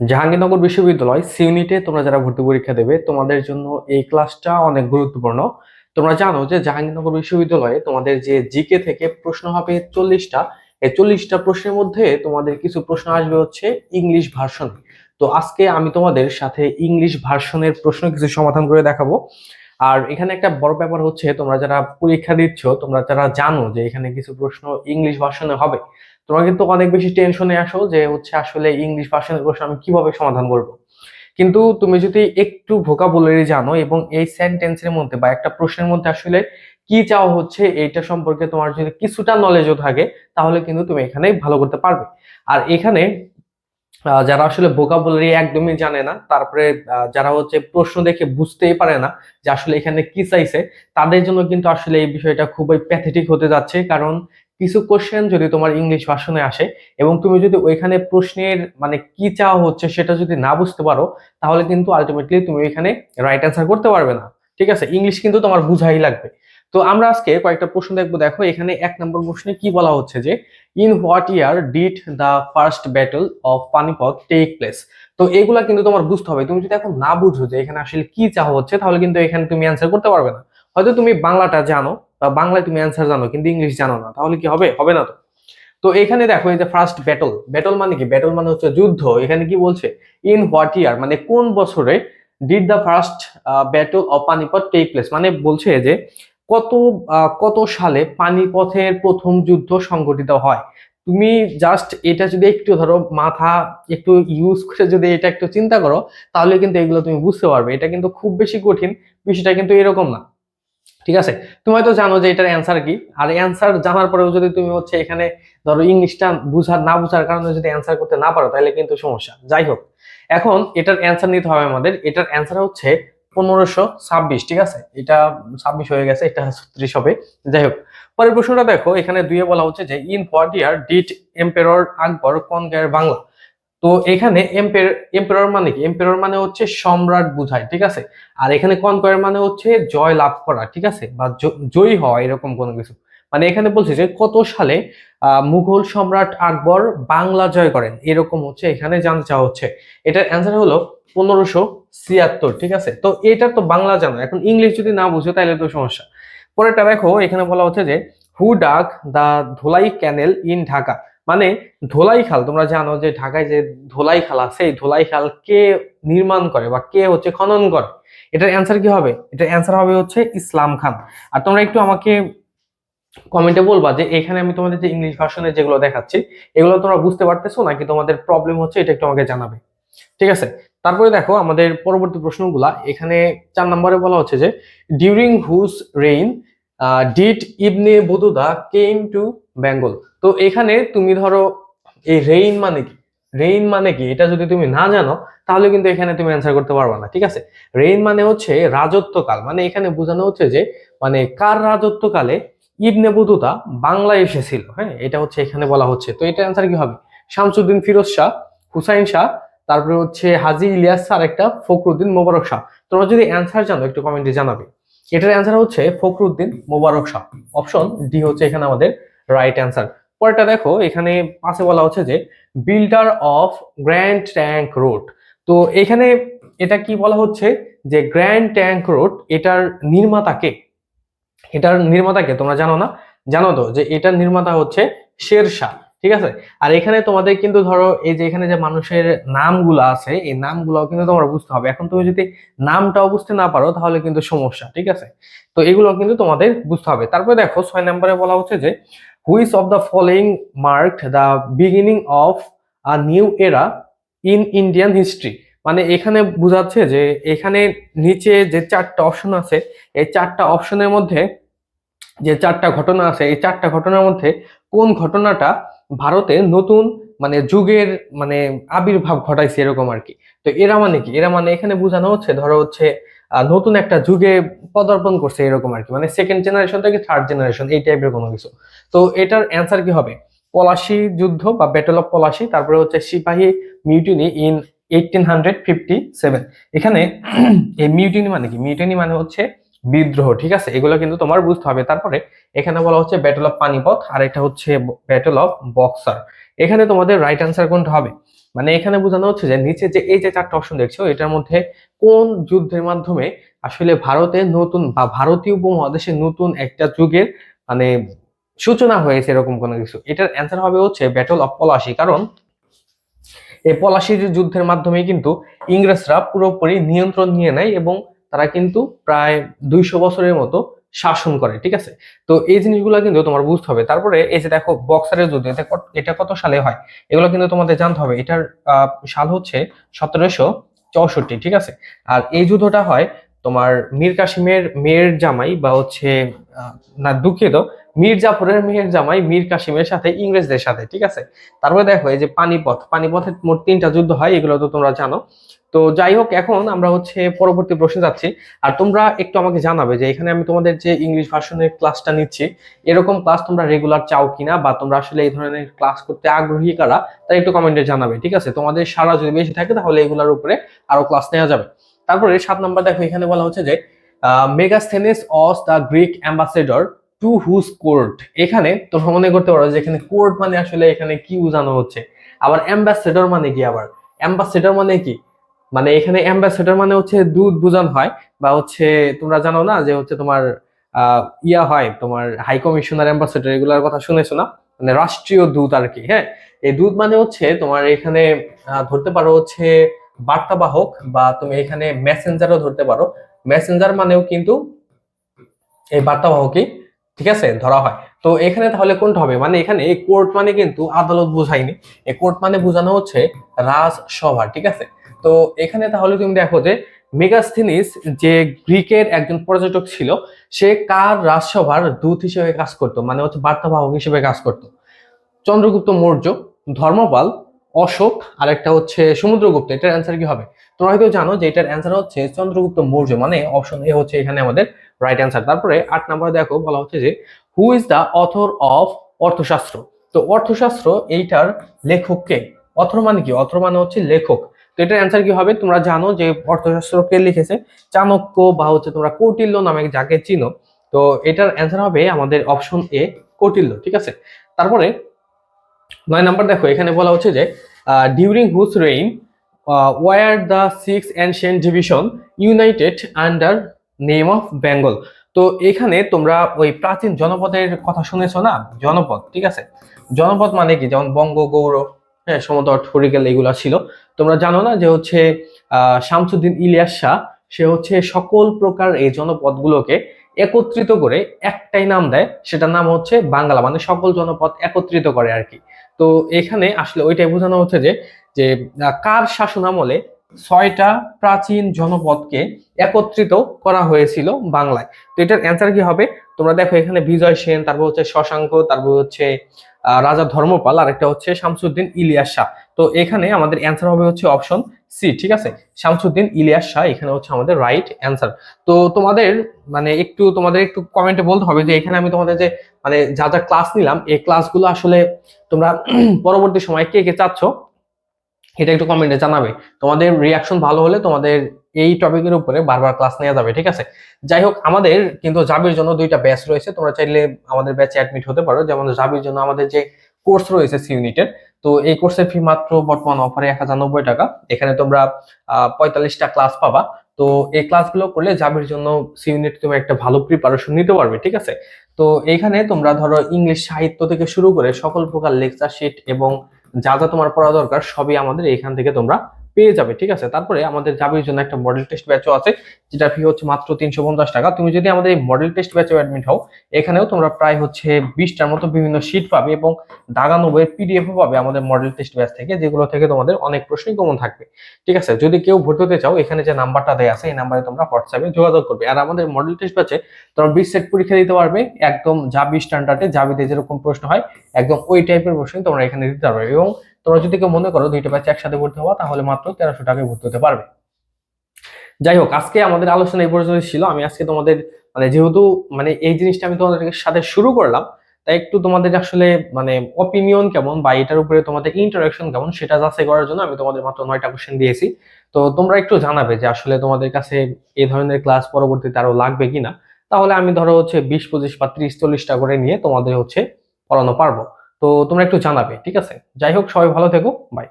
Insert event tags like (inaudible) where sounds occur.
জাহাঙ্গীরনগর বিশ্ববিদ্যালয়, সিউনিটে তোমরা যারা ভর্তি পরীক্ষা দেবে, তোমাদের জন্য এই ক্লাসটা অনেক গুরুত্বপূর্ণ। তোমরা জানো যে জাহাঙ্গীরনগর বিশ্ববিদ্যালয়ে তোমাদের যে জিকে থেকে প্রশ্ন হবে চল্লিশটা, এই চল্লিশটা প্রশ্নের মধ্যে তোমাদের কিছু প্রশ্ন আসবে হচ্ছে ইংলিশ ভার্সন তো আজকে আমি তোমাদের সাথে ইংলিশ ভার্সনের প্রশ্ন কিছু সমাধান করে দেখাবো। আর এখানে একটা বড় ব্যাপার হচ্ছে, তোমরা যারা পরীক্ষা দিচ্ছ, তোমরা যারা জানো যে এখানে কিছু প্রশ্ন ইংলিশ ভার্সনে হবে, তোমরা কিন্তু অনেক বেশি টেনশনে আসো যে হচ্ছে আসলে ইংলিশ ভার্সনের প্রশ্ন আমি কীভাবে সমাধান করব। কিন্তু তুমি যদি একটু ভোকা ভোকাবুলারি জানো এবং এই সেন্টেন্সের মধ্যে বা একটা প্রশ্নের মধ্যে আসলে কি চাওয়া হচ্ছে, এইটা সম্পর্কে তোমার যদি কিছুটা নলেজও থাকে, তাহলে কিন্তু তুমি এখানে ভালো করতে পারবে। আর এখানে যারা আসলে ভোকাবুলারি একদমই জানে না, তারপরে যারা হচ্ছে প্রশ্ন দেখে বুঝতেই পারে না যে আসলে এখানে কি চাইছে, তাদের জন্য কিন্তু আসলে এই বিষয়টা খুবই প্যাথেটিক হতে যাচ্ছে। কারণ কিছু কোশ্চেন যদি তোমার ইংলিশ ভার্সনে আসে এবং তুমি যদি ওইখানে প্রশ্নের মানে কি চাওয়া হচ্ছে সেটা যদি না বুঝতে পারো, তাহলে কিন্তু আলটিমেটলি তুমি ওইখানে রাইট অ্যান্সার করতে পারবে না। ঠিক আছে? ইংলিশ কিন্তু তোমার বুঝাই লাগবে। তো আমরা আজকে কয়েকটা প্রশ্ন দেখব। দেখো, এখানে এক নম্বর প্রশ্নে কি বলা হচ্ছে যে in what year did the first battle of Panipat take place তো এগুলা কিন্তু তোমার বুঝতে হবে। তুমি যদি এখন না বুঝো যে এখানে আসলে কি চাওয়া হচ্ছে, তাহলে কিন্তু এখানে তুমি অ্যান্সার করতে পারবে না। হয়তো তুমি বাংলাটা জানো বা বাংলায় তুমি অ্যান্সার জানো, কিন্তু ইংলিশ জানো না। তাহলে কি হবে? হবে না তো। তো এখানে দেখো, এই যে ফার্স্ট ব্যাটল ব্যাটল মানে কি? ব্যাটল মানে হচ্ছে যুদ্ধ। এখানে কি বলছে? ইন হোয়াট ইয়ার মানে কোন বছরে did the first battle of Panipat take place মানে বলছে যে কত কত সালে পানিপথের প্রথম যুদ্ধ সংঘটিত হয়? তুমি জাস্ট এটা যদি একটু ধরো মাথা একটু ইউজ করে যদি এটা একটু চিন্তা করো, তাহলে কিন্তু এগুলো তুমি বুঝতে পারবে। এটা কিন্তু খুব বেশি কঠিন, বিষয়টা কিন্তু এরকম না। ঠিক আছে? তুমি হয়তো জানো যে এটার অ্যান্সার কি? আর অ্যান্সার জানার পরেও যদি তুমি হচ্ছে এখানে ধরো ইংলিশটা বুঝার না বুঝার কারণে যদি অ্যান্সার করতে না পারো, তাহলে কিন্তু সমস্যা। যাই হোক, এখন এটার অ্যান্সার নিতে হবে আমাদের। এটার অ্যান্সার হচ্ছে পনেরোশো ছাব্বিশ, ঠিক আছে? এটা ছাব্বিশ হয়ে গেছে, এটা ছত্রিশ হবে। যাই হোক, পরের প্রশ্নটা দেখো, এখানে দুয়ে বলা হচ্ছে যে ইন এম্পেরর আকবর বাংলা তো এখানে এম্পের এম্পেরর মানে কি? এম্পেরর মানে হচ্ছে সম্রাট বুঝায় ঠিক আছে? আর এখানে কনকয়ার মানে হচ্ছে জয় লাভ করা, ঠিক আছে? বা জয়ী হওয়া, এরকম কোনো কিছু। মানে এখানে বলছে যে কত সালে মুঘল সম্রাট আকবর বাংলা জয় করেন। এরকম হচ্ছে, এখানে জানতে চাওয়া হচ্ছে। এটার অ্যান্সার হলো পনেরোশো ছিয়াত্তর, ঠিক আছে? তো এটা তো বাংলা জানো, এখন ইংলিশ যদি না বুঝো তাহলে তো সমস্যা। পরেরটা দেখো, এখানে বলা হচ্ছে যে হু ডাক দা ধোলাই ক্যানেল ইন ঢাকা? মানে ধোলাই খাল, তোমরা জানো যে ঢাকায় যে ধোলাই খাল আছে, এই ধোলাই খাল কে নির্মাণ করে বা কে হচ্ছে খনন করে? এটার অ্যান্সার কি হবে? এটার অ্যান্সার হবে হচ্ছে ইসলাম খান। আর তোমরা একটু আমাকে কমেন্টে বলবা যে এখানে আমি তোমাদের যে ইংলিশ ভার্সনে যেগুলো দেখাচ্ছি, এগুলো তোমরা বুঝতে পারতেছো নাকি তোমাদের প্রবলেম হচ্ছে এটা একটু আমাকে জানাবে? ঠিক আছে? তারপরে দেখো আমাদের পরবর্তী প্রশ্নগুলা। এখানে চার নম্বরে বলা হচ্ছে যে during whose reign did Ibn Battuta came to Bengal তো এখানে তুমি ধরো, এই রেইন মানে কি? রেইন মানে কি? এটা যদি তুমি না জানো, তাহলে কিন্তু এখানে তুমি অ্যান্সার করতে পারবে না, ঠিক আছে? রেইন মানে হচ্ছে রাজত্বকাল। মানে এখানে বোঝানো হচ্ছে যে মানে কার রাজত্বকালে ইবনে বতুতা বাংলায় এসেছিল হ্যাঁ এটা হচ্ছে এখানে বলা হচ্ছে। তো এটা অ্যান্সার কি হবে? শামসুদ্দিন ফিরোজ শাহ, হুসাইন শাহ, তারপরে হচ্ছে হাজি ইলিয়াস আর একটা ফখরুদ্দিন মোবারক শাহ। তোমরা যদি অ্যান্সার জানো, একটু কমেন্টে জানাবে। এটার অ্যান্সার হচ্ছে ফখরুদ্দিন মোবারক শাহ। অপশন ডি হচ্ছে এখানে আমাদের রাইট অ্যান্সার পরেরটা দেখো, এখানে পাশে বলা হচ্ছে যে builder of grand trunk road তো এখানে এটা কি বলা হচ্ছে? যে গ্র্যান্ড ট্যাঙ্ক রোড এটার নির্মাতাকে এটার নির্মাতাকে তোমরা জানো না? জানো তো যে এটার নির্মাতা হচ্ছে শেরশাহ, ঠিক আছে? আর এখানে তোমাদের কিন্তু ধরো এই যে এখানে যে মানুষের নামগুলো আছে, এই নামগুলো কিন্তু তোমরা বুঝতে হবে। এখন তুমি যদি নামটাও বুঝতে না পারো, তাহলে কিন্তু সমস্যা, ঠিক আছে? তো এগুলো কিন্তু তোমাদের বুঝতে হবে। তারপরে দেখো, ছয় নম্বরে বলা হচ্ছে যে which of the following marked the beginning of a new era in Indian history মানে এখানে বোঝাচ্ছে যে, এখানে নিচে যে চারটা অপশন আছে, এই চারটা অপশনের মধ্যে যে চারটা ঘটনা আছে, এই চারটা ঘটনার মধ্যে কোন ঘটনাটা ভারতে নতুন মানে যুগের মানে আবির্ভাব ঘটাইছে এরকম আর কি? তো এরা মানে কি? এরা মানে এখানে বোঝানো হচ্ছে, ধরো হচ্ছে নতুন একটা যুগে পদার্পণ করছে এরকম আর কি। মানে সেকেন্ড জেনারেশন থেকে থার্ড জেনারেশন এই টাইপের কোনো কিছু। তো এটার অ্যান্সার কি হবে? পলাশি যুদ্ধ বা ব্যাটেল অফ পলাশি, তারপরে হচ্ছে sepoy mutiny in eighteen hundred fifty seven এখানে এই মিউটিনি মানে কি? মিউটিনি মানে হচ্ছে বিদ্রোহ, ঠিক আছে? এগুলো কিন্তু তোমার বুঝতে হবে। তারপরে এখানে বলা হচ্ছে ব্যাটল অফ পানিপথ আর এটা হচ্ছে ব্যাটল অফ বক্সার এখানে তোমাদের রাইট অ্যান্সার কোনটা হবে? মানে এখানে বোঝানো হচ্ছে যে নিচে যে এই যে চারটা অপশন দেখছ, এটার মধ্যে কোন যুদ্ধের মাধ্যমে আসলে ভারতের নতুন বা ভারতীয় উপমহাদেশে নতুন একটা যুগের মানে সূচনা হয়েছে এরকম কোনো কিছু? এটার অ্যান্সার হবে হচ্ছে ব্যাটল অফ পলাশি কারণ এই পলাশির যুদ্ধের মাধ্যমে কিন্তু ইংরেজরা পুরোপুরি নিয়ন্ত্রণ নিয়ে নেয় এবং তারা কিন্তু প্রায় দুইশো বছরের মতো শাসন করে, ঠিক আছে? তো এই জিনিসগুলো কিন্তু তোমার বুঝতে হবে। তারপরে এই যে দেখো, বক্সারের যুদ্ধ, এটা কত- সালে হয়? এগুলো কিন্তু তোমাদের জানতে হবে। এটার সাল হচ্ছে সতেরোশো চৌষট্টি, ঠিক আছে? আর এই যুদ্ধটা হয় তোমার মীর কাসিমের মেয়ের জামাই বা হচ্ছে না, দুঃখিত মীর মেয়ের জামাই মীর কাসিমের সাথে ইংরেজদের সাথে, ঠিক আছে? তারপরে দেখো, এই যে পানিপথ পানিপথের মোট তিনটা যুদ্ধ হয়, এগুলো তো তোমরা জানো। তো যাই হোক, এখন আমরা হচ্ছে পরবর্তী প্রশ্নে যাচ্ছি। আর তোমরা একটু আমাকে জানাবে যে এখানে আমি তোমাদের যে ইংলিশ ভার্সনের ক্লাসটা নিচ্ছি, এরকম ক্লাস তোমরা রেগুলার চাও কিনা বা তোমরা আসলে এই ধরনের ক্লাস করতে আগ্রহী কারা, তারা একটু কমেন্টে জানাবে, ঠিক আছে? তোমাদের সারা যদি বেশি থাকে, তাহলে এগুলোর উপরে আরও ক্লাস নেওয়া যাবে। তারপরে সাত নাম্বার দেখো, এখানে বলা হচ্ছে যে Megasthenes was the Greek ambassador to whose court এখানে তোমরা মনে করতে পারো যে এখানে কোর্ট মানে আসলে এখানে কি বোঝানো হচ্ছে? আবার অ্যাম্বাসেডর মানে কি আবার? অ্যাম্বাসেডর মানে কি? মানে এখানে অ্যাম্বাসেডর মানে হচ্ছে দুধ বুঝান হয়, বা হচ্ছে তোমরা জানো না যে হচ্ছে তোমার ইয়া হয়, তোমার হাই কমিশনার অ্যাম্বাসেডর এগুলোর কথা শুনেছো না? মানে রাষ্ট্রীয় দূত আর কি হ্যাঁ? এই দূত মানে হচ্ছে তোমার এখানে ধরতে পারো হচ্ছে বার্তাবাহক বা তুমি এখানে মেসেঞ্জারও ধরতে পারো। মেসেঞ্জার মানেও কিন্তু এই বার্তাবাহকই ঠিক আছে, ধরা হয়। তো এখানে তাহলে কোনটা হবে? মানে এখানে এই কোর্ট মানে কিন্তু আদালত বোঝায়নি। এই কোর্ট মানে বোঝানো হচ্ছে রাজসভা, ঠিক আছে? তো এখানে তাহলে তুমি দেখো যে মেগাস্থিনিস যে গ্রিকের একজন পর্যটক ছিল, সে কার রাজসভার দূত হিসেবে কাজ করতো? মানে হচ্ছে বার্তাবাহক হিসেবে কাজ করতো। চন্দ্রগুপ্ত মৌর্য, ধর্মপাল অশোক আর একটা হচ্ছে সমুদ্রগুপ্ত, এটার অ্যান্সার কি হবে? তোমরা হয়তো জানো যে এটার অ্যান্সার হচ্ছে চন্দ্রগুপ্ত মৌর্য মানে অপশন এ হচ্ছে এখানে আমাদের রাইট অ্যান্সার তারপরে আট নম্বরে দেখো, বলা হচ্ছে যে who is the author of Arthashastra? তো অর্থশাস্ত্র এইটার লেখক কে? অথর মানে কি? অথর মানে হচ্ছে লেখক। তো এটার অ্যান্সার কি হবে? তোমরা জানো যে অর্থশাস্ত্র কে লিখেছে? চাণক্য বা হচ্ছে তোমরা কৌটিল্য নামে যাকে চিনো। তো এটার অ্যান্সার হবে আমাদের অপশন এ কৌটিল্য, ঠিক আছে? তারপরে নয় নাম্বার দেখো, এখানে বলা হচ্ছে যে during whose reign were the six ancient division united under name of Bengal তো এখানে তোমরা ওই প্রাচীন জনপদের কথা শুনেছো না? জনপদ, ঠিক আছে? জনপদ মানে কি? যেমন বঙ্গ গৌর হ্যাঁ সমুদ্র হরিকেল এগুলা ছিল। তোমরা জানো না যে হচ্ছে শামসুদ্দিন ইলিয়াস শাহ, সে হচ্ছে সকল প্রকার এই জনপদগুলোকে একত্রিত করে একটাই নাম দেয়। সেটার নাম হচ্ছে বাংলা মানে সকল জনপদ একত্রিত করে আর কি। তো এখানে আসলে ওইটাই বোঝানো হচ্ছে যে যে কার শাসন আমলে ছয়টা প্রাচীন জনপদকে একত্রিত করা হয়েছিল বাংলায়? তো এটার অ্যান্সার কি হবে? তোমরা দেখো এখানে বিজয় সেন, তারপর হচ্ছে শশাঙ্ক, তারপর হচ্ছে রাজা ধর্মপাল, আর একটা হচ্ছে শামসুদ্দিন ইলিয়াস শাহ। তো এখানে আমাদের অ্যান্সার হবে হচ্ছে অপশন সি ঠিক আছে? শামসুদ্দিন ইলিয়াস শাহ, এখানে হচ্ছে আমাদের রাইট অ্যান্সার তো তোমাদের মানে একটু, তোমাদের একটু কমেন্টে বলতে হবে যে, এখানে আমি তোমাদের যে মানে যা যা ক্লাস নিলাম, এই ক্লাসগুলো আসলে তোমরা (clears throat) পরবর্তী সময় কে কে চাচ্ছ, এটা একটু কমেন্টে জানাবে। তোমাদের রিয়াকশন ভালো হলে তোমাদের এই টপিকের উপরে বারবার ক্লাস নেওয়া যাবে, ঠিক আছে? যাই হোক, আমাদের কিন্তু জাবির জন্য দুইটা ব্যাচ রয়েছে। তোমরা চাইলে আমাদের ব্যাচে অ্যাডমিট হতে পারো। যেমন জাবির জন্য আমাদের যে কোর্স রয়েছে সি ইউনিটের তো এই কোর্সের ফি মাত্র বর্তমান অফারে এক হাজার নব্বই টাকা। এখানে তোমরা পঁয়তাল্লিশটা ক্লাস পাবা। তো এই ক্লাসগুলো করলে জাবের জন্য সি ইউনিট তুমি একটা ভালো প্রিপারেশন নিতে পারবে, ঠিক আছে? তো এইখানে তোমরা ধরো ইংলিশ সাহিত্য থেকে শুরু করে সকল প্রকার লেকচার শিট এবং যা যা তোমার পড়া দরকার সবই আমাদের এখান থেকে তোমরা পেয়ে যাবে, ঠিক আছে? তারপরে আমাদের জাবির জন্য একটা মডেল টেস্ট ব্যাচও আছে, যেটা ফি হচ্ছে মাত্র তিনশো পঞ্চাশ টাকা। তুমি যদি আমাদের এই মডেল টেস্ট ব্যাচে অ্যাডমিট হও, এখানেও তোমরা প্রায় হচ্ছে বিশটার মতো বিভিন্ন শীট পাবে এবং দাগানো বইয়ের পিডিএফও পাবে আমাদের মডেল টেস্ট ব্যাচ থেকে, যেগুলো থেকে তোমাদের অনেক প্রশ্নই কমন থাকবে, ঠিক আছে? যদি কেউ ভর্তি হতে চাও, এখানে যে নাম্বারটা দেওয়া আছে, এই নাম্বারে তোমরা হোয়াটসঅ্যাপে যোগাযোগ করবে। আর আমাদের মডেল টেস্ট ব্যাচে তোমরা বিশ সেট পরীক্ষা দিতে পারবে, একদম জাবি স্ট্যান্ডার্ডে জাবিতে যেরকম প্রশ্ন হয়, একদম ওই টাইপের প্রশ্ন তোমরা এখানে দিতে পারবে এবং তোমরা যদি কেউ মনে করো দুইটা ব্যাচ একসাথে ভর্তি হওয়া, তাহলে মাত্র তেরোশো টাকায় ভর্তি হতে পারবে। যাই হোক, আজকে আমাদের আলোচনা এই পর্যন্ত ছিল। আমি আজকে তোমাদের মানে যেহেতু মানে এই জিনিসটা আমি তোমাদের সাথে শুরু করলাম, তাই একটু তোমাদের আসলে মানে অপিনিয়ন কেমন বা এটার উপরে তোমাদের ইন্টারাকশন কেমন সেটা যাচাই করার জন্য আমি তোমাদের মাত্র নয়টা কোশ্চেন দিয়েছি। তো তোমরা একটু জানাবে যে আসলে তোমাদের কাছে এই ধরনের ক্লাস পরবর্তীতে আরও লাগবে কিনা। তাহলে আমি ধরো হচ্ছে বিশ, পঁচিশ বা ত্রিশ, চল্লিশটা করে নিয়ে তোমাদের হচ্ছে পড়ানো পারব। তো তোমরা একটু জানাবে ঠিক আছে? যাই হোক সবাই ভালো থেকো বাই